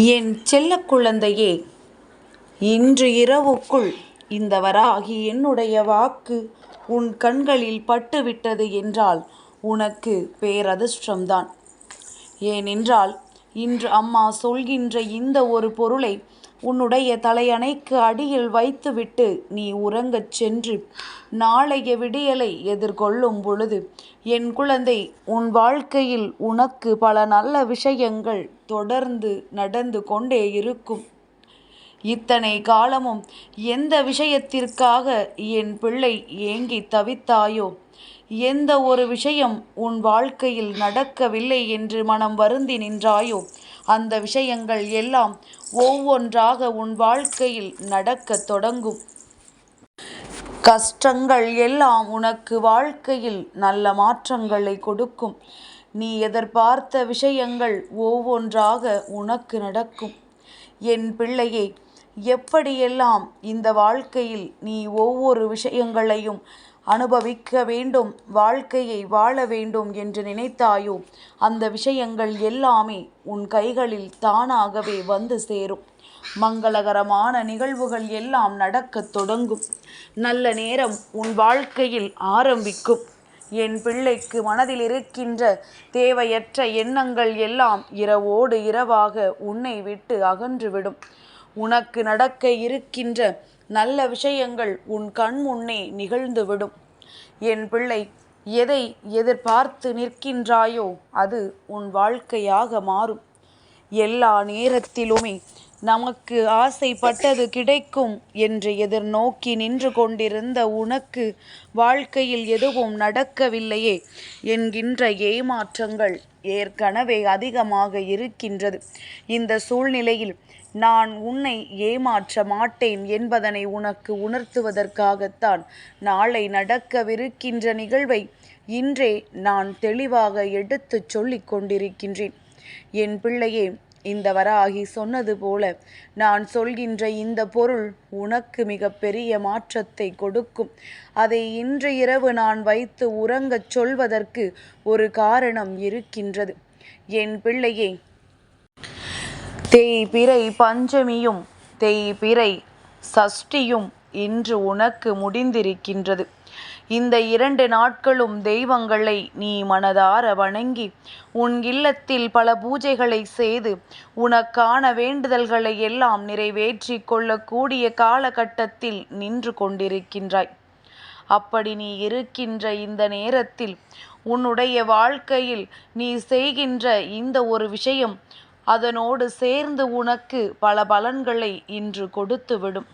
என் செல்ல குழந்தையே இன்று இரவுக்குள் இந்த வராகி என்னுடைய வாக்கு உன் கண்களில் பட்டுவிட்டது என்றால் உனக்கு பேரதிர்ஷ்டம்தான். ஏனென்றால் இன்று அம்மா சொல்கின்ற இந்த ஒரு பொருளை உன்னுடைய தலையணைக்கு அடியில் வைத்துவிட்டு நீ உறங்கச் சென்று நாளைய விடியலை எதிர்கொள்ளும் பொழுது என் குழந்தை உன் வாழ்க்கையில் உனக்கு பல நல்ல விஷயங்கள் தொடர்ந்து நடந்து கொண்டே இருக்கும். இத்தனை காலமும் எந்த விஷயத்திற்காக என் பிள்ளை ஏங்கி தவித்தாயோ? எந்த ஒரு விஷயம் உன் வாழ்க்கையில் நடக்கவில்லை என்று மனம் வருந்தி நின்றாயோ? அந்த விஷயங்கள் எல்லாம் ஒவ்வொன்றாக உன் வாழ்க்கையில் நடக்கத் தொடங்கும். கஷ்டங்கள் எல்லாம் உனக்கு வாழ்க்கையில் நல்ல மாற்றங்களை கொடுக்கும். நீ எதிர்பார்த்த விஷயங்கள் ஒவ்வொன்றாக உனக்கு நடக்கும். என் பிள்ளையை எப்படியெல்லாம் இந்த வாழ்க்கையில் நீ ஒவ்வொரு விஷயங்களையும் அனுபவிக்க வேண்டும் வாழ்க்கையை வாழ வேண்டும் என்று நினைத்தாயோ அந்த விஷயங்கள் எல்லாமே உன் கைகளில் தானாகவே வந்து சேரும். மங்களகரமான நிகழ்வுகள் எல்லாம் நடக்கத் தொடங்கும். நல்ல நேரம் உன் வாழ்க்கையில் ஆரம்பிக்கும். என் பிள்ளைக்கு மனதில் இருக்கின்ற தேவையற்ற எண்ணங்கள் எல்லாம் இரவோடு இரவாக உன்னை விட்டு அகன்றுவிடும் உனக்கு நடக்க இருக்கின்ற நல்ல விஷயங்கள் உன் கண் முன்னே நிகழ்ந்துவிடும். என் பிள்ளை எதை எதிர்பார்த்து நிற்கின்றாயோ அது உன் வாழ்க்கையாக மாறும். எல்லா நேரத்திலுமே நமக்கு ஆசைப்பட்டது கிடைக்கும் என்று எதிர்நோக்கி நின்று கொண்டிருந்த உனக்கு வாழ்க்கையில் எதுவும் நடக்கவில்லையே என்கின்ற ஏமாற்றங்கள் ஏற்கனவே அதிகமாக இருக்கின்றது. இந்த சூழ்நிலையில் நான் உன்னை ஏமாற்ற மாட்டேன் என்பதனை உனக்கு உணர்த்துவதற்காகத்தான் நாளை நடக்கவிருக்கின்ற நிகழ்வை இன்றே நான் தெளிவாக எடுத்துச் சொல்லிக் கொண்டிருக்கின்றேன். என் பிள்ளையே இந்த வராகி சொன்னது போல நான் சொல்கின்ற இந்த பொருள் உனக்கு மிக பெரிய மாற்றத்தை கொடுக்கும். அதை இன்று இரவு நான் வைத்து உறங்கச் சொல்வதற்கு ஒரு காரணம் இருக்கின்றது. என் பிள்ளையே தேய்பிறை பஞ்சமியும் தேய்பிறை சஷ்டியும் இன்று உனக்கு முடிந்திருக்கின்றது. இந்த இரண்டு நாட்களும் தெய்வங்களை நீ மனதார வணங்கி உன் இல்லத்தில் பல பூஜைகளை செய்து உனக்கான வேண்டுதல்களை எல்லாம் நிறைவேற்றி கொள்ளக்கூடிய காலகட்டத்தில் நின்று கொண்டிருக்கின்றாய். அப்படி நீ இருக்கின்ற இந்த நேரத்தில் உன்னுடைய வாழ்க்கையில் நீ செய்கின்ற இந்த ஒரு விஷயம் அதனோடு சேர்ந்து உனக்கு பல பலன்களை இன்று கொடுத்துவிடும்.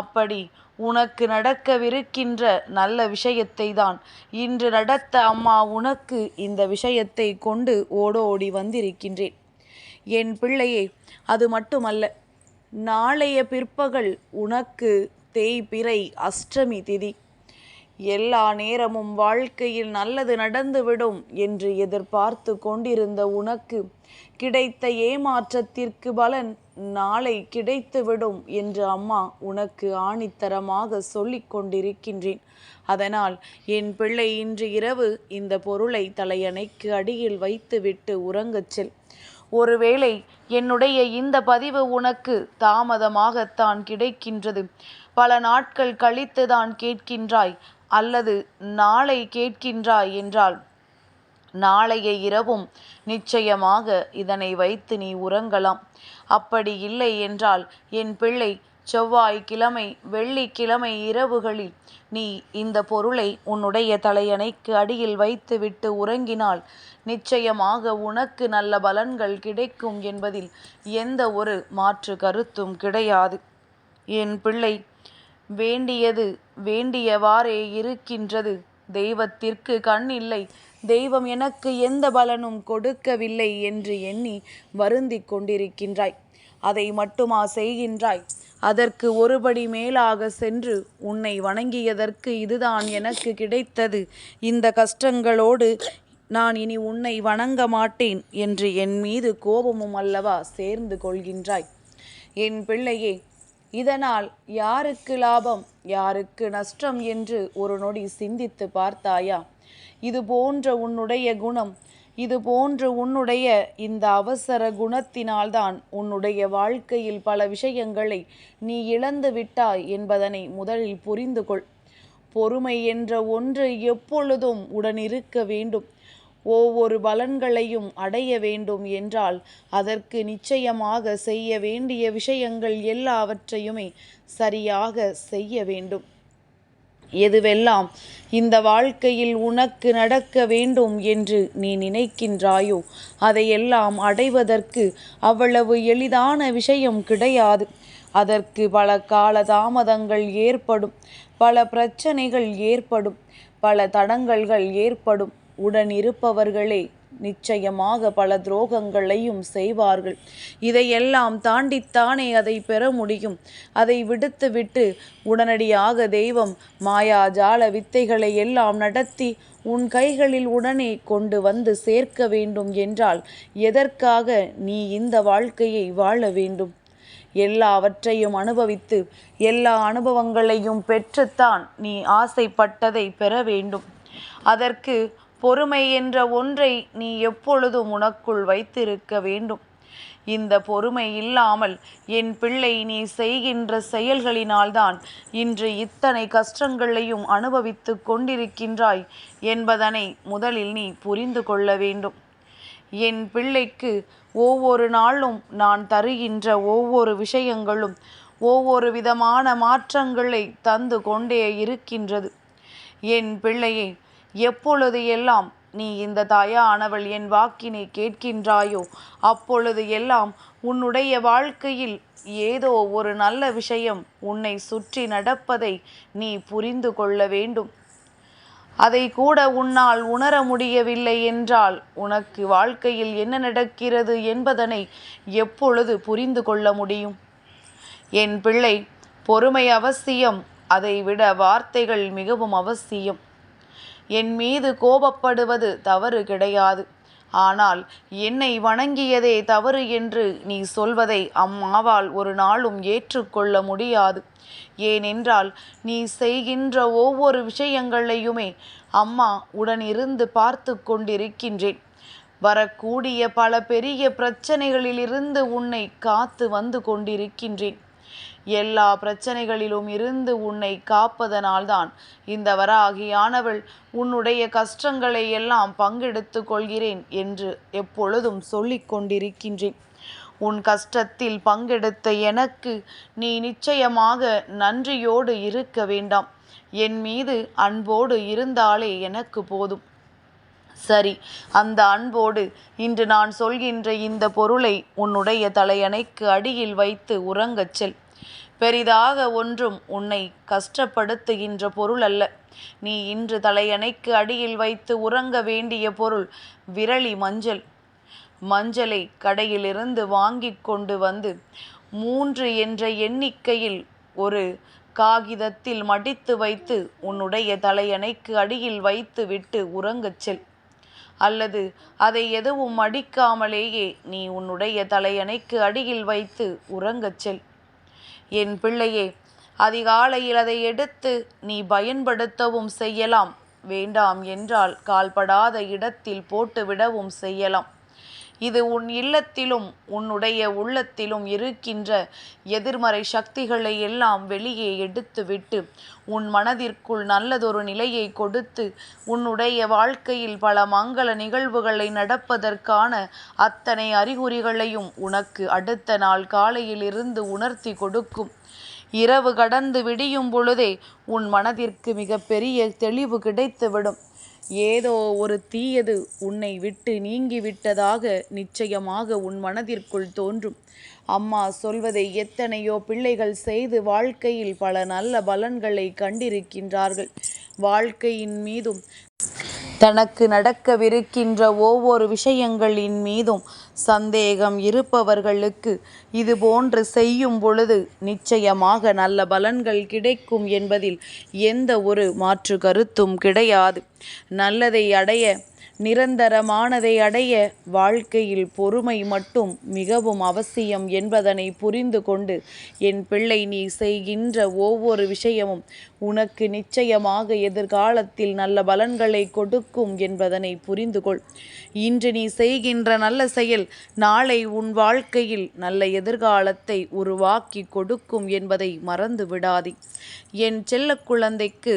அப்படி உனக்கு நடக்கவிருக்கின்ற நல்ல விஷயத்தை தான் இன்று நடத்த அம்மா உனக்கு இந்த விஷயத்தை கொண்டு ஓடோடி வந்திருக்கின்றேன். என் பிள்ளையே அது மட்டுமல்ல நாளைய பிற்பகல் உனக்கு தேய்பிறை அஷ்டமி திதி. எல்லா நேரமும் வாழ்க்கையில் நல்லது நடந்துவிடும் என்று எதிர்பார்த்து கொண்டிருந்த உனக்கு கிடைத்த ஏமாற்றத்திற்கு பலன் நாளை கிடைத்துவிடும் என்று அம்மா உனக்கு ஆணித்தரமாக சொல்லிக் கொண்டிருக்கின்றேன். அதனால் என் பிள்ளை இன்று இரவு இந்த பொருளை தலையணைக்கு அடியில் வைத்துவிட்டு உறங்கச் செல். ஒருவேளை என்னுடைய இந்த பதிவு உனக்கு தாமதமாகத்தான் கிடைக்கின்றது. பல நாட்கள் கழித்துதான் கேட்கின்றாய் அல்லது நாளை கேட்கின்றாய் என்றால் நாளைய இரவும் நிச்சயமாக இதனை வைத்து நீ உறங்கலாம். அப்படி இல்லை என்றால் என் பிள்ளை செவ்வாய் கிழமை வெள்ளிக்கிழமை இரவுகளில் நீ இந்த பொருளை உன்னுடைய தலையணைக்கு அடியில் வைத்துவிட்டு உறங்கினால் நிச்சயமாக உனக்கு நல்ல பலன்கள் கிடைக்கும் என்பதில் எந்த ஒரு மாற்று கருத்தும் கிடையாது. என் பிள்ளை வேண்டியது வேண்டியவாறே இருக்கின்றது. தெய்வத்திற்கு கண் இல்லை தெய்வம் எனக்கு எந்த பலனும் கொடுக்கவில்லை என்று எண்ணி வருந்திக் கொண்டிருக்கின்றாய். அதை மட்டுமா செய்கின்றாய்? அதற்கு ஒருபடி மேலாக சென்று உன்னை வணங்கியதற்கு இதுதான் எனக்கு கிடைத்தது. இந்த கஷ்டங்களோடு நான் இனி உன்னை வணங்க மாட்டேன் என்று என் மீது கோபமும் அல்லவா சேர்ந்து கொள்கின்றாய். என் பிள்ளையே இதனால் யாருக்கு லாபம் யாருக்கு நஷ்டம் என்று ஒரு நொடி சிந்தித்து பார்த்தாயா? இது போன்ற உன்னுடைய குணம் இது போன்று உன்னுடைய இந்த அவசர குணத்தினால்தான் உன்னுடைய வாழ்க்கையில் பல விஷயங்களை நீ இழந்து விட்டாய் என்பதனை முதலில் புரிந்து கொள் பொறுமை என்ற ஒன்று எப்பொழுதும் உடனிருக்க வேண்டும். ஒவ்வொரு பலன்களையும் அடைய வேண்டும் என்றால் அதற்கு நிச்சயமாக செய்ய வேண்டிய விஷயங்கள் எல்லாவற்றையுமே சரியாக செய்ய வேண்டும். எதுவெல்லாம் இந்த வாழ்க்கையில் உனக்கு நடக்க வேண்டும் என்று நீ நினைக்கின்றாயோ அதையெல்லாம் அடைவதற்கு அவ்வளவு எளிதான விஷயம் கிடையாது. அதற்கு பல கால தாமதங்கள் ஏற்படும் பல பிரச்சனைகள் ஏற்படும் பல தடங்கல்கள் ஏற்படும். உடன் இருப்பவர்களே நிச்சயமாக பல துரோகங்களையும் செய்வார்கள். இதையெல்லாம் தாண்டித்தானே அதை பெற முடியும். அதை விடுத்துவிட்டு உடனடியாக தெய்வம் மாயாஜால வித்தைகளை எல்லாம் நடத்தி உன் கைகளில் உடனே கொண்டு வந்து சேர்க்க வேண்டும் என்றால் எதற்காக நீ இந்த வாழ்க்கையை வாழ வேண்டும்? எல்லாவற்றையும் அனுபவித்து எல்லா அனுபவங்களையும் பெற்றுத்தான் நீ ஆசைப்பட்டதை பெற வேண்டும். அதற்கு பொறுமை என்ற ஒன்றை நீ எப்பொழுதும் உனக்குள் வைத்திருக்க வேண்டும். இந்த பொறுமை இல்லாமல் என் பிள்ளை நீ செய்கின்ற செயல்களினால்தான் இன்று இத்தனை கஷ்டங்களையும் அனுபவித்து கொண்டிருக்கின்றாய் என்பதனை முதலில் நீ புரிந்து கொள்ள வேண்டும். என் பிள்ளைக்கு ஒவ்வொரு நாளும் நான் தருகின்ற ஒவ்வொரு விஷயங்களும் ஒவ்வொரு விதமான மாற்றங்களை தந்து கொண்டே இருக்கின்றது. என் பிள்ளையை எப்பொழுது எல்லாம் நீ இந்த தாயானவள் என் வாக்கினை கேட்கின்றாயோ அப்பொழுது எல்லாம் உன்னுடைய வாழ்க்கையில் ஏதோ ஒரு நல்ல விஷயம் உன்னை சுற்றி நடப்பதை நீ புரிந்து கொள்ள வேண்டும். அதை கூட உன்னால் உணர முடியவில்லை என்றால் உனக்கு வாழ்க்கையில் என்ன நடக்கிறது என்பதனை எப்பொழுது புரிந்து கொள்ள முடியும்? என் பிள்ளை பொறுமை அவசியம் அதைவிட வார்த்தைகள் மிகவும் அவசியம். என் மீது கோபப்படுவது தவறு கிடையாது. ஆனால் என்னை வணங்கியதே தவறு என்று நீ சொல்வதை அம்மாவால் ஒரு நாளும் ஏற்றுக்கொள்ள முடியாது. ஏனென்றால் நீ செய்கின்ற ஒவ்வொரு விஷயங்களையுமே அம்மா உடனிருந்து பார்த்து கொண்டிருக்கின்றேன். வரக்கூடிய பல பெரிய பிரச்சனைகளிலிருந்து உன்னை காத்து வந்து கொண்டிருக்கின்றேன். எல்லா பிரச்சனைகளிலும் இருந்து உன்னை காப்பதனால்தான். இந்த வராகியானவள் உன்னுடைய கஷ்டங்களை எல்லாம் பங்கெடுத்து கொள்கிறேன் என்று எப்பொழுதும் சொல்லிக் கொண்டிருக்கின்றேன். உன் கஷ்டத்தில் பங்கெடுத்த எனக்கு நீ நிச்சயமாக நன்றியோடு இருக்க வேண்டாம். என் மீது அன்போடு இருந்தாலே எனக்கு போதும். சரி அந்த அன்போடு இன்று நான் சொல்கின்ற இந்த பொருளை உன்னுடைய தலையணைக்கு அடியில் வைத்து உறங்கச் செல். பெரிதாக ஒன்றும் உன்னை கஷ்டப்படுத்துகின்ற பொருள் அல்ல. நீ இன்று தலையணைக்கு அடியில் வைத்து உறங்க வேண்டிய பொருள் விரலி மஞ்சள். மஞ்சளை கடையிலிருந்து வாங்கி கொண்டு வந்து மூன்று என்ற எண்ணிக்கையில் ஒரு காகிதத்தில் மடித்து வைத்து உன்னுடைய தலையணைக்கு அடியில் வைத்து விட்டு உறங்கச் செல். அல்லது அதை எதுவும் மடிக்காமலேயே நீ உன்னுடைய தலையணைக்கு அடியில் வைத்து உறங்கச் செல். என் பிள்ளையே அதிகாலையில் அதை எடுத்து நீ பயன்படுத்தவும் செய்யலாம். வேண்டாம் என்றால் கால்படாத இடத்தில் போட்டுவிடவும் செய்யலாம். இது உன் இல்லத்திலும் உன்னுடைய உள்ளத்திலும் இருக்கின்ற எதிர்மறை சக்திகளை எல்லாம் வெளியே எடுத்துவிட்டு உன் மனதிற்குள் நல்லதொரு நிலையை கொடுத்து உன்னுடைய வாழ்க்கையில் பல மங்கள நிகழ்வுகளை நடப்பதற்கான அத்தனை அறிகுறிகளையும் உனக்கு அடுத்த நாள் காலையிலிருந்து உணர்த்தி கொடுக்கும். இரவு கடந்து விடியும் பொழுதே உன் மனதிற்கு மிகப்பெரிய தெளிவு கிடைத்துவிடும். ஏதோ ஒரு தீயது உன்னை விட்டு நீங்கிவிட்டதாக நிச்சயமாக உன் மனதிற்குள் தோன்றும். அம்மா சொல்வதை எத்தனையோ பிள்ளைகள் செய்து வாழ்க்கையில் பல நல்ல பலன்களை கண்டிருக்கின்றார்கள். வாழ்க்கையின் மீதும் தனக்கு நடக்கவிருக்கின்ற ஒவ்வொரு விஷயங்களின் மீதும் சந்தேகம் இருப்பவர்களுக்கு இதுபோன்று செய்யும் பொழுது நிச்சயமாக நல்ல பலன்கள் கிடைக்கும் என்பதில் எந்த ஒரு மாற்று கருத்தும் கிடையாது. நல்லதை அடைய நிரந்தரமானதை அடைய வாழ்க்கையில் பொறுமை மட்டும் மிகவும் அவசியம் என்பதனை புரிந்து கொண்டு என் பிள்ளை நீ செய்கின்ற ஒவ்வொரு விஷயமும் உனக்கு நிச்சயமாக எதிர்காலத்தில் நல்ல பலன்களை கொடுக்கும் என்பதனை புரிந்து கொள். இன்று நீ செய்கின்ற நல்ல செயல் நாளை உன் வாழ்க்கையில் நல்ல எதிர்காலத்தை உருவாக்கி கொடுக்கும் என்பதை மறந்து விடாதே என் செல்ல குழந்தைக்கு